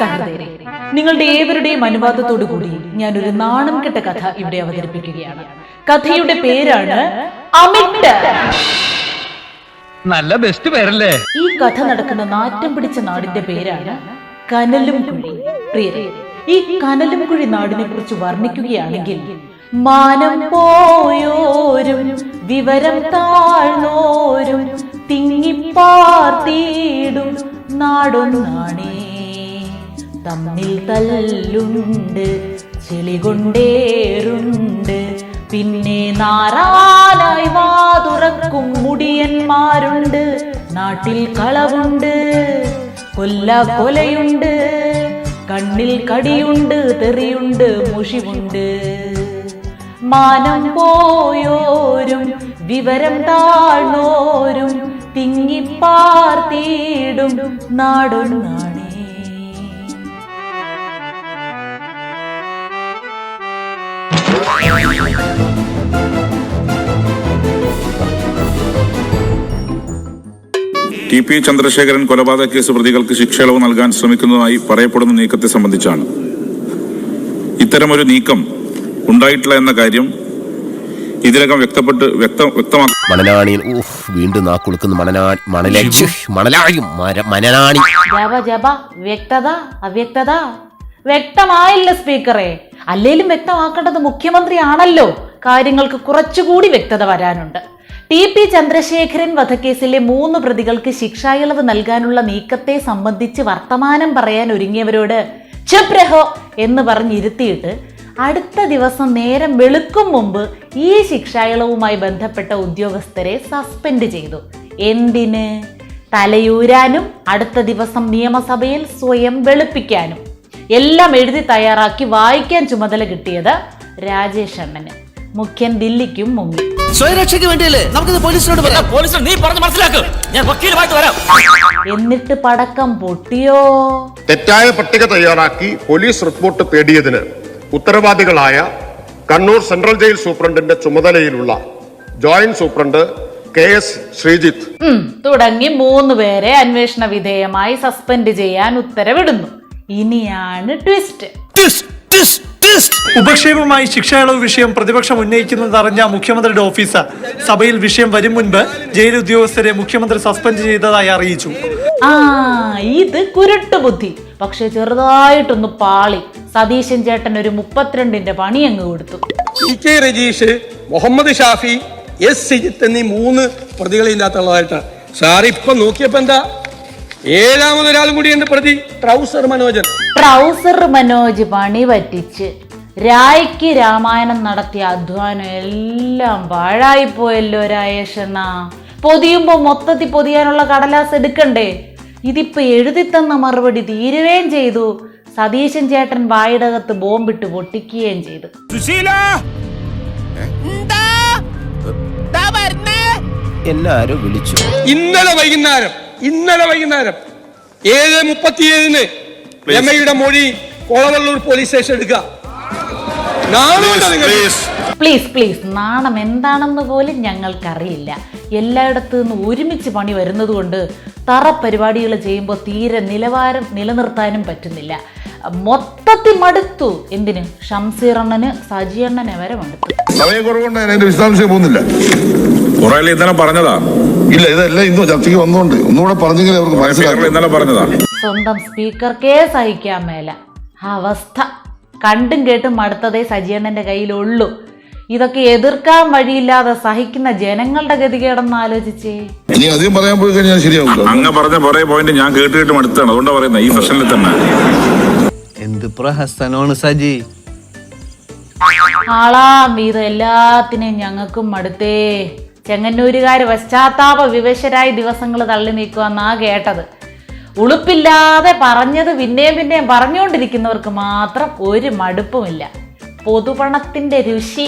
സഹൃദയരെ നിങ്ങളുടെ ഏവരുടെയും അനുവാദത്തോടു കൂടി ഞാൻ ഒരു നാണം കെട്ട കഥ ഇവിടെ അവതരിപ്പിക്കുകയാണ്. കഥയുടെ പേരാണ് അമിട്ട്. നല്ല ബെസ്റ്റ് പേരല്ലേ? ഈ കഥ നടക്കുന്ന നാറ്റം പിടിച്ച നാടിന്റെ പേരാണ് കനലും കുഴി പ്രിയരെ ഈ കനലും കുഴി നാടിനെ കുറിച്ച് വർണിക്കുകയാണെങ്കിൽ മാനം പോയോരും വിവരം താഴ്ന്നോരും തിങ്ങിപ്പാർത്തിയിടും നാടൊന്നാണേ. തമ്മിൽ തല്ലുണ്ട് ചെളി കൊണ്ടേറുണ്ട്. പിന്നെ നാരാനായി വാ തുറക്കും മുടിയന്മാരുണ്ട്. നാട്ടിൽ കളവുണ്ട് കൊല്ല കൊലയുണ്ട് കണ്ണിൽ കടിയുണ്ട് തെറിയുണ്ട് മുഷിവുണ്ട്. മാനം പോയോരും വിവരം താഴ്ന്നോരും തിങ്ങിപ്പാർത്തിയിടും നാടൊന്നാണേ. ടി പി ചന്ദ്രശേഖരൻ കൊലപാതക കേസ് പ്രതികൾക്ക് ശിക്ഷയിളവ് നൽകാൻ ശ്രമിക്കുന്നതായി പറയപ്പെടുന്ന നീക്കത്തെ സംബന്ധിച്ചാണ്. ഇത്തരമൊരു നീക്കം ഉണ്ടായിട്ടില്ല എന്ന കാര്യം ഇതിനകം വ്യക്തപ്പെട്ട് വ്യക്ത വ്യക്തമാക്കി വീണ്ടും ജപ ജപ വ്യക്തത അവ്യക്തത. വ്യക്തമായില്ല സ്പീക്കറെ. അല്ലേലും വ്യക്തമാക്കേണ്ടത് മുഖ്യമന്ത്രിയാണല്ലോ. കാര്യങ്ങൾക്ക് കുറച്ചുകൂടി വ്യക്തത വരാനുണ്ട്. ടി പി ചന്ദ്രശേഖരൻ വധക്കേസിലെ മൂന്ന് പ്രതികൾക്ക് ശിക്ഷായിളവ് നൽകാനുള്ള നീക്കത്തെ സംബന്ധിച്ച് വർത്തമാനം പറയാൻ ഒരുങ്ങിയവരോട് ചെപ്രഹോ എന്ന് പറഞ്ഞിരുത്തിയിട്ട് അടുത്ത ദിവസം നേരം വെളുക്കും മുമ്പ് ഈ ശിക്ഷായിളവുമായി ബന്ധപ്പെട്ട ഉദ്യോഗസ്ഥരെ സസ്പെൻഡ് ചെയ്തു. എന്തിന്? തലയൂരാനും അടുത്ത ദിവസം നിയമസഭയിൽ സ്വയം വെളുപ്പിക്കാനും. എല്ലാം എഴുതി തയ്യാറാക്കി വായിക്കാൻ ചുമതല കിട്ടിയത് രാജേഷ് അണ്ണന് മുഖ്യൻ ദില്ലിക്കും മുങ്ങി. സ്വയരക്ഷയ്ക്ക് വേണ്ടിയല്ലേ നമുക്കിത് പോലീസിനോട് പറയാം? പോലീസ് നീ പറഞ്ഞ് മനസ്സിലാക്ക്. ഞാൻ വക്കീലുമായിട്ട് വരാം. എന്നിട്ട് പടക്കം പൊട്ടിയോ? തെറ്റായ പട്ടിക തയ്യാറാക്കി പോലീസ് റിപ്പോർട്ട് തേടിയതിന് ഉത്തരവാദികളായ കണ്ണൂർ സെൻട്രൽ ജയിൽ സൂപ്രണ്ടിന്റെ ചുമതലയിലുള്ള joint superintendent K S Sreejith. തുടങ്ങി മൂന്ന് പേരെ അന്വേഷണ വിധേയമായി സസ്പെൻഡ് ചെയ്യാൻ ഉത്തരവിടുന്നു. ഇനിയാണ് ട്വിസ്റ്റ് ഉപക്ഷേപമായി ശിക്ഷാളവ് വിഷയം പ്രതിപക്ഷം ഉന്നയിക്കുന്നത് അറിഞ്ഞ മുഖ്യമന്ത്രിയുടെ ഓഫീസ് സഭയിൽ വിഷയം വരും മുൻപ് ജയിൽ ഉദ്യോഗസ്ഥരെ മുഖ്യമന്ത്രി സസ്പെൻഡ് ചെയ്തതായി അറിയിച്ചു. ആ ഇത് കുരുട്ട് ബുദ്ധി. പക്ഷെ ചെറുതായിട്ടൊന്ന് പാളി. സതീശൻ ചേട്ടൻ ഒരു മുപ്പത്തിരണ്ടിന്റെ പണി അങ്ങ് കൊടുത്തു. K Rajeesh Muhammad Shafi S. Sijith എന്നീ മൂന്ന് പ്രതികളില്ലാത്തതായിട്ടാണ് സാറിപ്പൊ സാർ ഇപ്പൊ നോക്കിയപ്പോ എന്താ? ഏഴാമതൊരാളും കൂടിയുണ്ട് പ്രതി? ട്രൗസർ മനോജൻ. ട്രൗസർ മനോജ് പണി പറ്റിച്ച് രായ്ക്ക് രാമായണം നടത്തിയ അധ്വാനം എല്ലാം പാഴായിപ്പോയല്ലോ രായേഷണ്ണ പൊതിയുമ്പോ മൊത്തത്തിൽ പൊതിയാനുള്ള കടലാസ് എടുക്കണ്ടേ? ഇതിപ്പോ എഴുതി തന്ന മറുപടി തീരുകയും ചെയ്തു. സതീശൻ ചേട്ടൻ വായിടകത്ത് ബോംബിട്ട് പൊട്ടിക്കുകയും ചെയ്തു. എല്ലാരും വിളിച്ചു. ഇന്നലെ വൈകുന്നേരം ഇന്നലെ വൈകുന്നേരം ഏഴ് മുപ്പത്തിയേഴിന് രമയുടെ മൊഴി കോളവള്ളൂർ പോലീസ് സ്റ്റേഷൻ എടുക്കുക പ്ലീസ് പ്ലീസ് നാണം എന്താണെന്ന് പോലും ഞങ്ങൾക്കറിയില്ല. എല്ലായിടത്തു നിന്ന് ഒരുമിച്ച് പണി വരുന്നത് കൊണ്ട് തറ പരിപാടികൾ ചെയ്യുമ്പോൾ തീരെ നിലവാരം നിലനിർത്താനും പറ്റുന്നില്ല. മൊത്തത്തിൽ മടുത്തു എന്തിന്? ഷംസീറണ്ണന് സജിയണ്ണനെ വരെ മടുത്തു. സമയക്കുറവുകൊണ്ട് ഞാൻ അതിന്റെ വിശദാംശം പോകുന്നില്ല. കുറെ ഇന്നലെ പറഞ്ഞതാ. ഇല്ല ഇതെല്ലാം ഇന്ന് ചർച്ചയ്ക്ക് വന്നുകൊണ്ട് ഒന്നുകൂടെ പറഞ്ഞെങ്കിൽ അവർക്ക് സ്പീക്കർ മനസ്സിലാക്കും ഇന്നലെ പറഞ്ഞതാ. സ്വന്തം സ്പീക്കർക്കേ സഹിക്കാൻ മേല. അവസ്ഥ. കണ്ടും കേട്ടും മടുത്തതേ സജിയണ്ണന്റെ കയ്യിലുള്ളൂ. ഇതൊക്കെ എതിർക്കാൻ വഴിയില്ലാതെ സഹിക്കുന്ന ജനങ്ങളുടെ ഗതികേടെന്ന് ആലോചിച്ചേ ഇനി അധികം പറയാൻ പോയി കഴിഞ്ഞാൽ ശരിയാവില്ല അങ്ങ് പറഞ്ഞ കുറേ പോയിന്റ് ഞാൻ കേട്ട് കേട്ട് മടുത്താണ്. അതുകൊണ്ടാണ് പറയുന്നത് ഈ പ്രശ്നത്തിൽ തന്നെ. എന്ത് പ്രഹസനമാണ് സജി? ആളാം വീതം എല്ലാത്തിനെയും ഞങ്ങൾക്കും മടുത്തേ. ചെങ്ങന്നൂരുകാർ പശ്ചാത്താപ വിവശരായി ദിവസങ്ങൾ തള്ളി നീക്കുമെന്നാ കേട്ടത്. ഉളുപ്പില്ലാതെ പറഞ്ഞത് പിന്നെയും പിന്നെയും പറഞ്ഞുകൊണ്ടിരിക്കുന്നവർക്ക് മാത്രം ഒരു മടുപ്പുമില്ല. പൊതുപണത്തിന്റെ രുചി.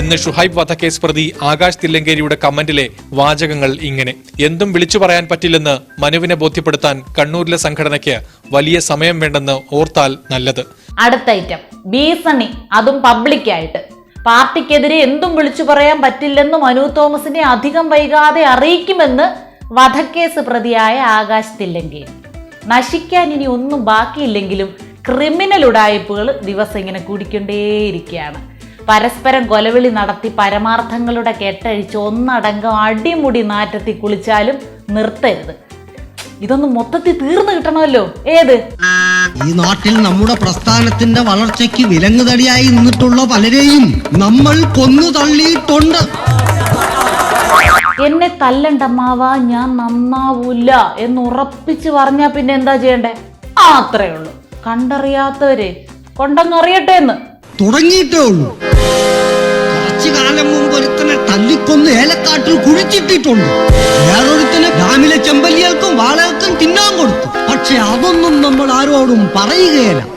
ഇന്ന് ഷുഹൈബ് വധക്കേസ് പ്രതി ആകാശ് തില്ലങ്കേരിയുടെ കമന്റിലെ വാചകങ്ങൾ ഇങ്ങനെ. എന്തും വിളിച്ചു പറയാൻ പറ്റില്ലെന്ന് മനുവിനെ ബോധ്യപ്പെടുത്താൻ കണ്ണൂരിലെ സംഘടനയ്ക്ക് വലിയ സമയം വേണ്ടെന്ന് ഓർത്താൽ നല്ലത്. അടുത്ത ഐറ്റം ഭീഷണി അതും പബ്ലിക്കായിട്ട് പാർട്ടിക്കെതിരെ എന്തും വിളിച്ചു പറയാൻ പറ്റില്ലെന്ന് മനു തോമസിനെ അധികം വൈകാതെ അറിയിക്കുമെന്ന് വധക്കേസ് പ്രതിയായ ആകാശ് തില്ലങ്കേരി. നശിക്കാൻ ഇനി ഒന്നും ബാക്കിയില്ലെങ്കിലും ക്രിമിനൽ ഉടായ്പകൾ ദിവസം ഇങ്ങനെ കൂടിക്കൊണ്ടേയിരിക്കുകയാണ്. പരസ്പരം കൊലവിളി നടത്തി പരമാർത്ഥങ്ങളുടെ കെട്ടഴിച്ച് ഒന്നടങ്കം അടിമുടി നാറ്റത്തി കുളിച്ചാലും നിർത്തരുത്. ഇതൊന്നും മൊത്തത്തിൽ തീർന്നു കിട്ടണമല്ലോ. ഏത്? ഈ നാട്ടിൽ നമ്മുടെ പ്രസ്ഥാനത്തിന്റെ വളർച്ചയ്ക്ക് വിലങ്ങുതടിയായി നിന്നിട്ടുള്ള പലരെയും നമ്മൾ കൊന്നു തള്ളിയിട്ടുണ്ട്. എന്നെ തല്ലണ്ടമ്മാവാ ഞാൻ നന്നാവൂല എന്ന് ഉറപ്പിച്ച് പറഞ്ഞാ പിന്നെ എന്താ ചെയ്യണ്ടേ? അത്രേ ഉള്ളൂ. കണ്ടറിയാത്തവരെ കൊണ്ടങ്ങറിയട്ടെ എന്ന്. തുടങ്ങിയിട്ടേ ഉള്ളൂ. കുറച്ചു കാലം മുമ്പ് ഒരുത്തനെ തല്ലിക്കൊന്ന് ഏലക്കാട്ടിൽ കുഴിച്ചിട്ടിട്ടുണ്ട്. വേറൊരുത്തനെ ഡാമിലെ ചെമ്പല്ലികൾക്കും വാളകൾക്കും തിന്നാൻ കൊടുത്തു. പക്ഷെ അതൊന്നും നമ്മൾ ആരോടും പറയുകയില്ല.